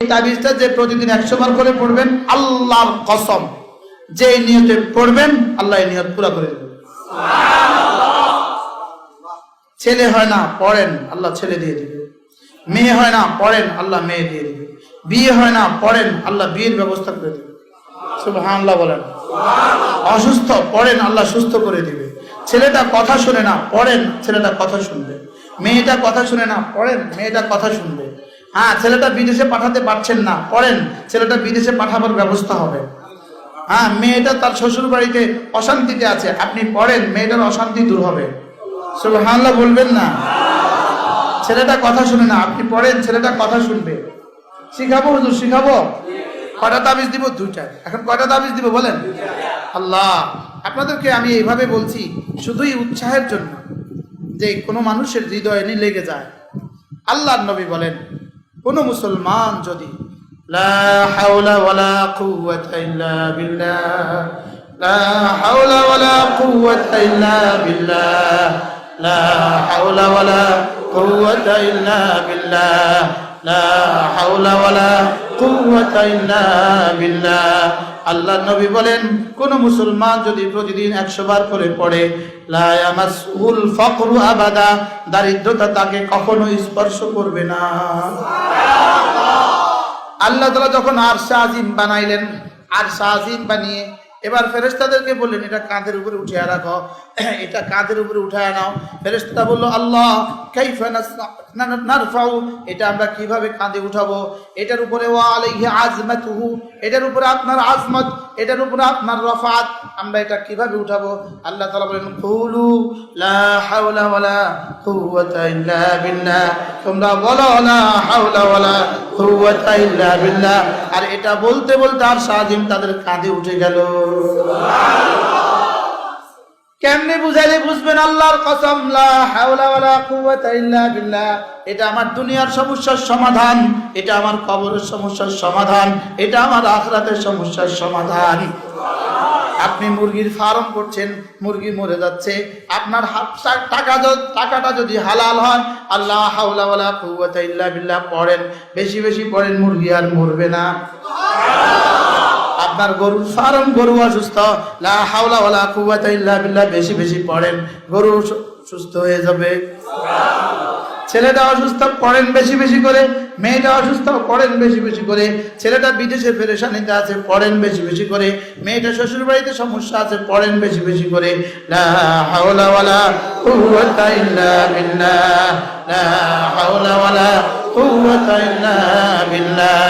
তাবিজটা যে প্রতিদিন একশো বার করে পড়বেন, আল্লাহর কসম। যে নিয়তে পড়বেন, আল্লাহ নিয়ত পুরা করে ছেলে হয় না, পড়েন, আল্লাহ ছেলে দিয়ে দিবে। মেয়ে হয় না, পড়েন, আল্লাহ মেয়ে দিয়ে দিবে। বিয়ে হয় না, পড়েন, আল্লাহ বিয়ের ব্যবস্থা করে বলেন। অসুস্থ, পড়েন, আল্লাহ সুস্থ করে দিবে। ছেলেটা কথা শুনে না, পড়েন, ছেলেটা কথা শুনবে। মেয়েটা কথা শুনে না, পড়েন, মেয়েটা কথা শুনবে। হ্যাঁ ছেলেটা বিদেশে পাঠাতে পারছেন না। পড়েন, ছেলেটা বিদেশে পাঠাবার ব্যবস্থা হবে। হ্যাঁ মেয়েটা তার শ্বশুর বাড়িতে অশান্তিতে আছে। আপনি পড়েন, মেয়েটার অশান্তি দূর হবে। সুবহানাল্লাহ বলবেন না? ছেলেটা কথা শুনে না। আপনি পড়েন, ছেলেটা কথা শুনবে। শিখাবো হুজুর, শিখাবো? কয়টা তাবিজ দিব? দুইটা। এখন কয়টা তাবিজ দিব বলেন? আল্লাহ, আপনাদেরকে আমি এইভাবে বলছি, শুধুই উৎসাহের জন্য যে কোনো মানুষের হৃদয়ে নি লেগে যায়। আল্লাহর নবী বলেন কোন মুসলমান যদি লা লা লা লা আল্লাহ নবী বলেন, কোন মুসলমান যদি প্রতিদিন একশো বার করে পড়ে, লা ইয়ামাসুল ফাকরু আবাদা, দারিদ্রতা তাকে কখনো স্পর্শ করবে না। আল্লাহ তালা যখন আরশা আজিম বানাইলেন, আরশা আজিম বানিয়ে এবার ফেরেস্তাদেরকে বললেন, এটা কাঁধের উপরে উঠে রাখো, এটা কাঁধের উপরে উঠায় নাও। ফেরেস্তা বলল, আল্লাহ নারফাউ, এটা আমরা কীভাবে কাঁধে উঠাবো? এটার উপরে ওয়া আলাইহি আজমাতুহু, এটার উপরে আপনার আজমত এটার উপরে আপনার রফাত, আমরা এটা কীভাবে উঠাবো? আল্লাহ তালা বলেন, কুলু লা হাওলা ওয়ালা কুওয়াতা ইল্লা বিল্লাহ। তোমরা বলো, লা হাওলা ওয়ালা কুওয়াতা ইল্লা বিল্লাহ। আর এটা বলতে বলতে আর সাজিম তাদের কাঁধে উঠে গেল। কেমনে বুঝাইলে বুঝবেন আল্লাহর কসম? লা এটা আমার দুনিয়ার সমস্যার সমাধান, এটা আমার কবরের সমস্যার সমাধান, এটা আমার আখরাতের সমস্যার সমাধান। আপনি মুরগির ফার্ম করছেন, মুরগি মরে যাচ্ছে, আপনার টাকা টাকাটা যদি হালাল হয়, আল্লাহ হাওলা ইল্লা বিল্লাহ পড়েন, বেশি বেশি পড়েন মুরগি আর মরবে না। আপনার গরুর ফার্ম গরু অসুস্থ হাওলা ওয়ালা বেশি বেশি পড়েন, গরু সুস্থ হয়ে যাবে। ছেলেটা অসুস্থ, পড়েন বেশি বেশি করে, মেয়েটা অসুস্থ, পড়েন বেশি বেশি করে, ছেলেটা বিদেশে পেরেশানিতে আছে, পড়েন বেশি বেশি করে, মেয়েটা শ্বশুর বাড়িতে সমস্যা আছে, পড়েন বেশি বেশি করে